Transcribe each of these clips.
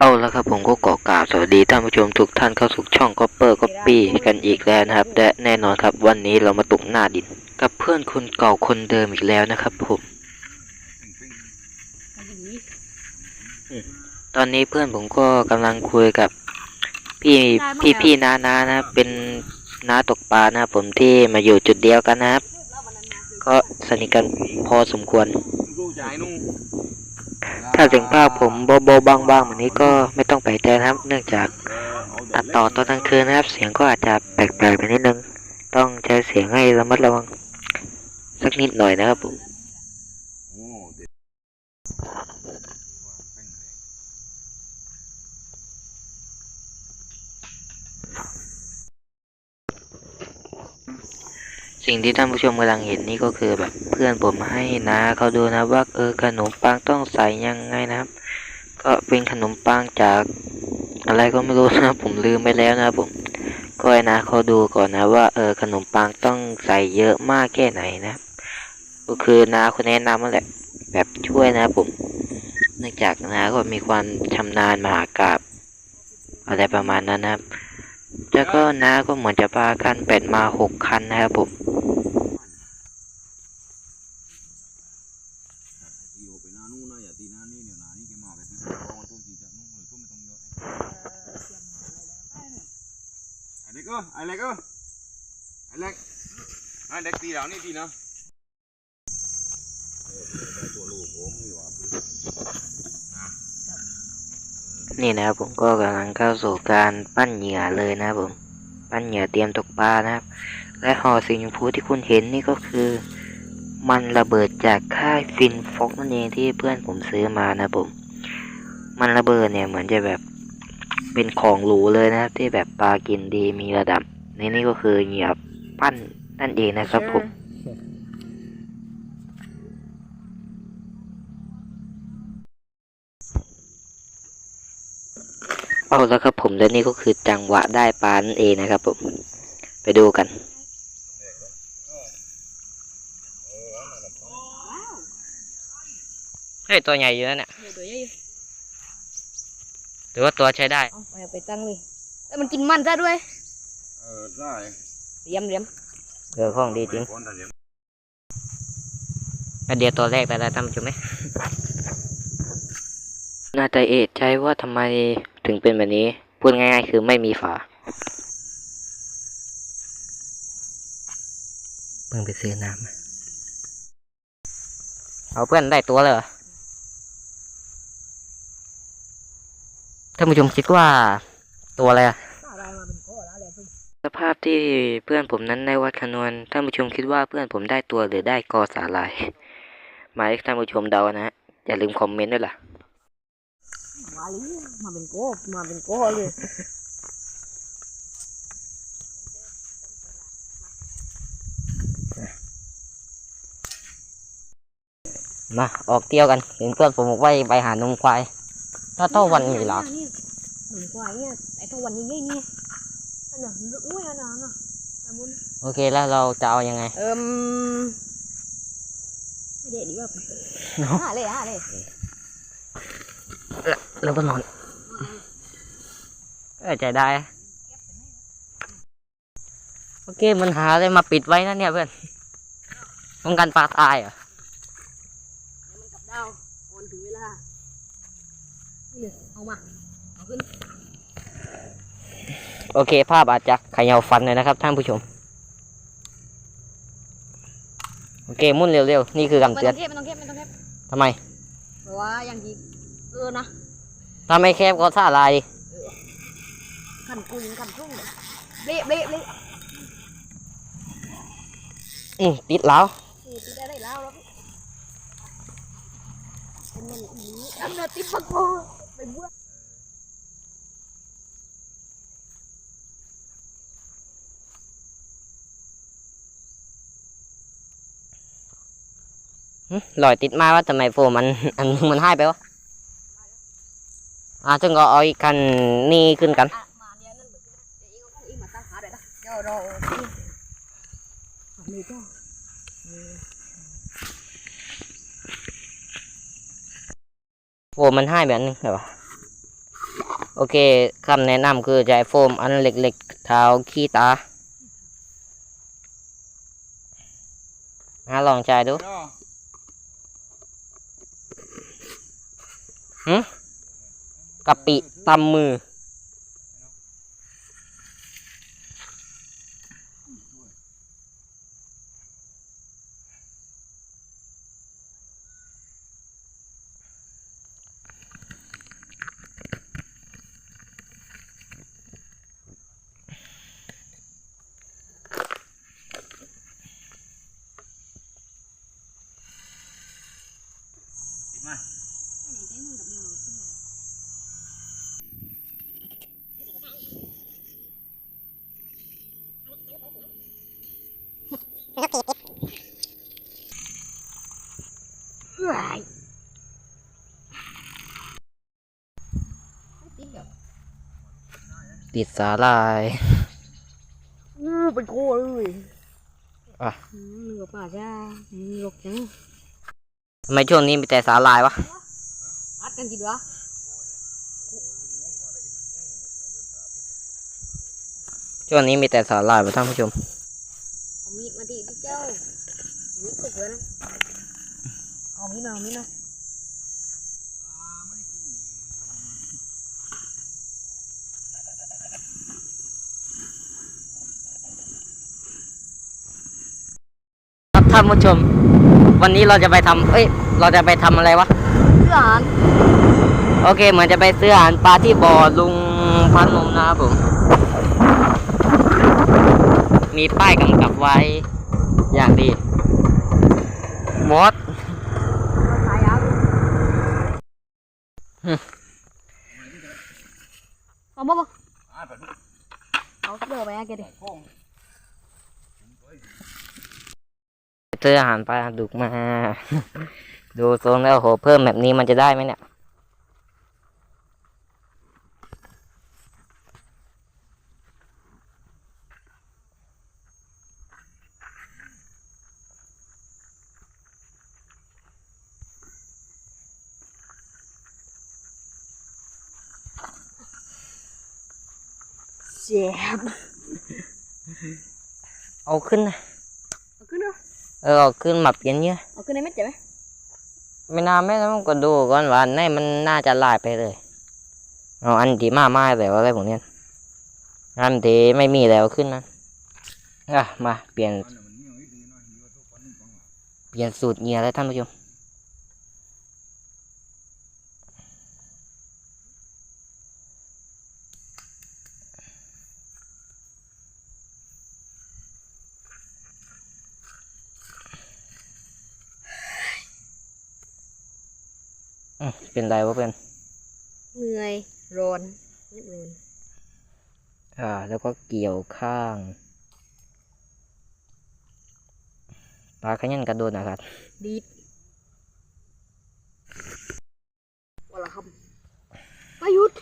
เอาละครับผมก็ขอกราบสวัสดีท่านผู้ชมทุกท่านเข้าสู่ช่องก็เปอร์ก็ปี้กันอีกแล้วนะครับ และแน่นอนครับวันนี้เรามาตกหน้าดิน กับเพื่อนคนเก่าคนเดิมอีกแล้วนะครับผมตอนนี้เพื่อนผมก็กำลังคุยกับพี่พี่พี่นานานะครับเป็นน้าตกปลานะครับผมที่มาอยู่จุดเดียวกันนะครับ ก็สนิทกันพอสมควร ถ้าเสียงภาคผมโบโบบางบางๆแบบนี้ก็ไม่ต้องแปลกใจนะครับ เนื่องจากตัดต่อตอนกลางคืนนะครับ เสียงก็อาจจะแปลกๆไปนิดนึง ต้องใช้เสียงให้ระมัดระวังสักนิดหน่อยนะครับผม สิ่งที่ท่านผู้ชมกำลังเห็นนี่ก็คือแบบเพื่อนผมให้นะเขาดูนะว่าเออขนมปังต้องใส่ยังไงนะครับ ก็เป็นขนมปังจากอะไรก็ไม่รู้นะผมลืมไปแล้วนะผมก็ให้นะเขาดูก่อนนะว่าเออขนมปังต้องใส่เยอะมากแค่ไหนนะครับก็คือนาคนแนะนำนั่นแหละแบบช่วยนะผมเนื่องจากนาก็มีความชำนาญมหากาบอะไรประมาณนั้นนะครับแล้วก็น้าก็เหมือนจะพากันเป็ดมาหกคันนะครับผม ไอ้ เล็กเออไอเล็กเออไอเล็กไอเด็กตีเรานี่ตีนะตัวลูกผมนี่ว่านี่นะครับผมก็กำลังเข้าสู่การปั้นเหยื่อเลยนะครับผมปั้นเหยื่อเตรียมตกปลานะครับ และห่อสีชมพูที่คุณเห็นนี่ก็คือ มันระเบิดจากค่ายฟินฟอกนั่นเองที่เพื่อนผมซื้อมานะครับผม มันระเบิดเนี่ยเหมือนจะแบบ เป็นของหรูเลยนะครับ ที่แบบปลากินดีมีระดับในนี่ก็คือเหยื่อปั้นนั่นเองนะครับผมเอาแล้วครับผมและนี่ก็คือจังหวะได้ปลานั่นเองนะครับผมไปดูกันเฮ้ยตัวใหญ่อยู่นะเนี่ย เดี๋ยวตัวใหญ่อยู่ ถือว่าตัวใช้ได้เอาไปเอาไปตั้งเลยเอ้ยมันกินมันซะด้วย เออได้เรียมเรียมเออของดีจริงคนแต่เดี๋ยวก็เดียวตัวแรกแต่ละท่านผู้ชมไหมน่าจะเอะใจว่าทำไมถึงเป็นแบบนี้ พูดง่ายๆ คือไม่มีฝา เพิ่งไปซื้อน้ำมาเอาเพื่อนได้ตัวเลยเหรอ ท่านผู้ชมคิดว่าตัวอะไรอะอะไรมาเป็นก้อนอะไรเพิ่งสภาพที่เพื่อนผมนั้นได้วัดคำนวณท่านผู้ชมคิดว่าเพื่อนผมได้ตัวหรือได้กอสาลายหมายให้ท่านผู้ชมเดานะฮะอย่าลืมคอมเมนต์ด้วยล่ะมาเลยมาเป็นก้อนมาเป็นก้อนเลยมาออกเที่ยวกันเห็นเพื่อนผมบอกว่าไปหานมควาย ถ้าเท่าวันมีหรอนี่หนุ่มควายเนี่ยไอ้ตัววันใหญ่ๆนี่อันน่ะอุ้ยอันนั้นน่ะไอ้มุนโอเคแล้วเราจะเอายังไง เอิ่มไม่ได้ดีกว่าเนาะหาเลยหาเลยแล้วก็นอนเออใจได้ โอเคมันหาอะไรมาปิดไว้นะเนี่ยเพื่อนป้องกันปลาตายเหรอ มันกลับดาวก่อนถึงเวลานี่ เลยเอามาเอาขึ้นโอเค ภาพอาจจะเขย่าฟันเลยนะครับ ท่านผู้ชม โอเค มุ่นเร็วๆ นี่คือไม่คำเตืต้ออนงเทปไม่ต้องเทปไม่ต้องเทปทำไม เพราะว่าอย่างที่เออนะถ้าไม่แคบก็ท่าลายดิขันกุ้งขันทุ่งเลยเละเละเละอืมติดแล้ว นี่ติดได้แล้วแล้วเป็นเงินอีอันน่ะติดปะโก ไปบัวหึลอยติดมาว่าทำไมโฟมมันอันมันหายไปวะอ่าจึงก็เอาอีกคันนี่ขึ้นกันอะมาเนี่ยนั่นเหมือนกันเดี๋ยวเองเอาพวกเองมาตั้งหาเลยนะเดี๋ยวเราทำเลยเจ้า โฟ มมันหายแบบนึงเหรอวะโอเคคำแนะนำคือใช้โฟมอันเล็กๆเท้าขี้ตาอะลองใช้ดูเนาะกะปิตำมือ เฮ้ยติ๊กเหรอติดสาลายอู้เป็นโคเลยอะอืมนึกว่าป่าจ้าอืมหลกจังทำไมช่วงนี้มีแต่สาลายวะอัดกันกินวะ ช่วงนี้มีแต่สาลายวะท่านผู้ชมเอามีดมาดิพี่เจ้ามีดตกเลยนะเอามีดมาเอามีดมาครับท่านผู้ชม วันนี้เราจะไปทำเอ้ย เราจะไปทำอะไรวะเพื่ออาหาร โอเค เหมือนจะไปซื้ออาหารปลาที่บ่อลุงพันนมนะครับผม มีป้ายกำกับไว้ อย่างดีมดขายยาวฮึเอาบ่บ่อ่าแบบนี้เอาเดี๋ยวไปอะแกดิโค้งซื้ออาหารปลาดุกมา ดูทรงแล้วโหเพิ่มแบบนี้มันจะได้ไหมเนี่ย เจ็บเอาขึ้นนะเอาขึ้นเนาะเออเอาขึ้นมาเปลี่ยนเนี้ยเอาขึ้นได้ไหมเจ็บไหมไม่น่าไม่ต้องก็ดูก่อนว่าอันไหนมันน่าจะลายไปเลยเอาอันที่มาไม่แต่ว่าอะไรพวกเนี้ยอันที่ไม่มีแล้วขึ้นนะอะมาเปลี่ยนอันนั้นมันเหนียวนิดนึงนะเหนียวตัวปันนึงปังอะเปลี่ยนสูตรเงียแล้วท่านผู้ชม เป็นไรวะเพื่อนเหนื่อยร้อนเรียบร้อยอ่า แล้วก็เกี่ยวข้างปลาขยันกระโดดนะครับดีดวันละคำประยุทธ์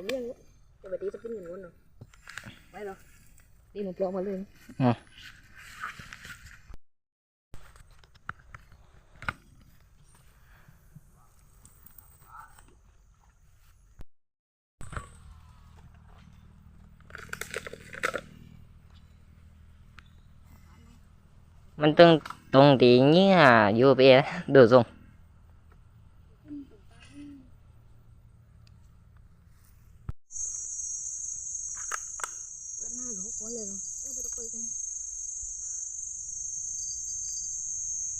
เราเลี้ยงจะไปตีจะเป็นเงินวันเเขาก่อนเลยเหรอเออไปตะโกนกันนะ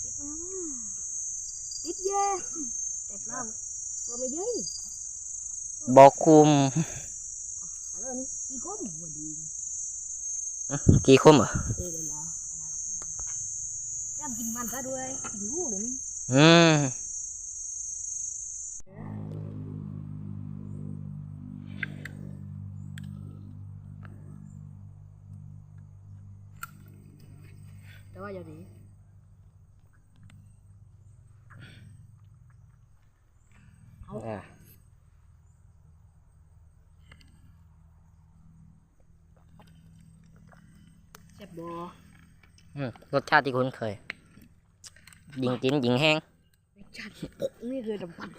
ติดมาว่าติดเย่แต่เปล่าตัวไม่เย้ยบอกคุมอะไรนี่กี่ก้มหัวดีกี่คมเหรอเออเลยแล้วอันนั้นหรอกเนี่ยย่ำกินมันซะด้วยกินรู้เลยนี่อืม บบ่อืมรสชาติที่คุ้นเคย ยิงกินยิงแห้งจัดปกนี่คือดำปัน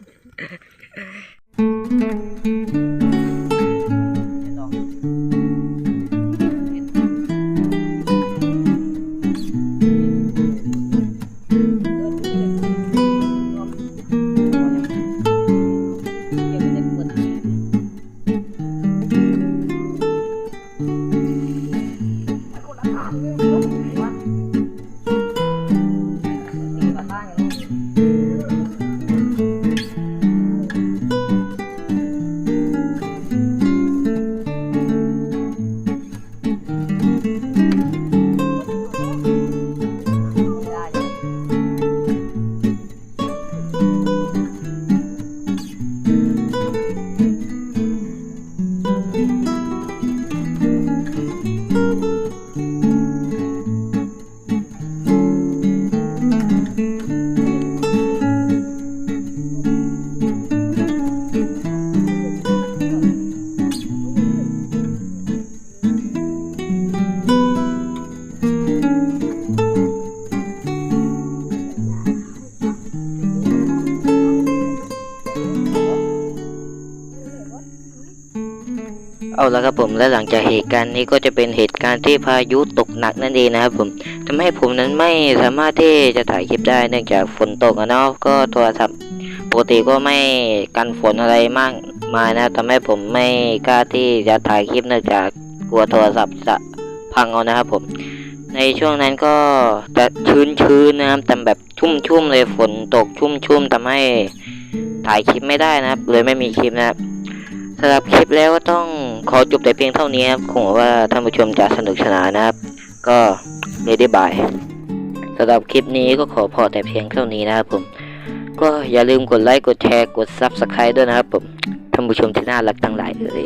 เอาละครับผมและหลังจากเหตุการณ์นี้ก็จะเป็นเหตุการณ์ที่พายุตกหนักนั่นเองนะครับผมทำให้ผมนั้นไม่สามารถที่จะถ่ายคลิปได้เนื่องจากฝนตกอะเนาะก็โทรศัพท์ปกติก็ไม่กันฝนอะไรมากมายนะทำให้ผมไม่กล้าที่จะถ่ายคลิปเนื่องจากกลัวโทรศัพท์จะพังเอานะครับผมในช่วงนั้นก็จะชื้นๆนะครับแต่แบบชุ่มๆเลยฝนตกชุ่มๆทำให้ถ่ายคลิปไม่ได้นะครับเลยไม่มีคลิปนะครับสำหรับคลิปแล้วก็ต้อง ขอจบแต่เพียงเท่านี้ครับคงว่าท่านผู้ชมจะสนุกสนานนะครับ ก็เรดี้บายสำหรับคลิปนี้ก็ขอพอแต่เพียงเท่านี้นะครับผม ก็อย่าลืมกดไลค์กดแชร์กดซับสไคร b e ด้วยนะครับผมท่านผู้ชมที่น่ารักทั้งหลายเลย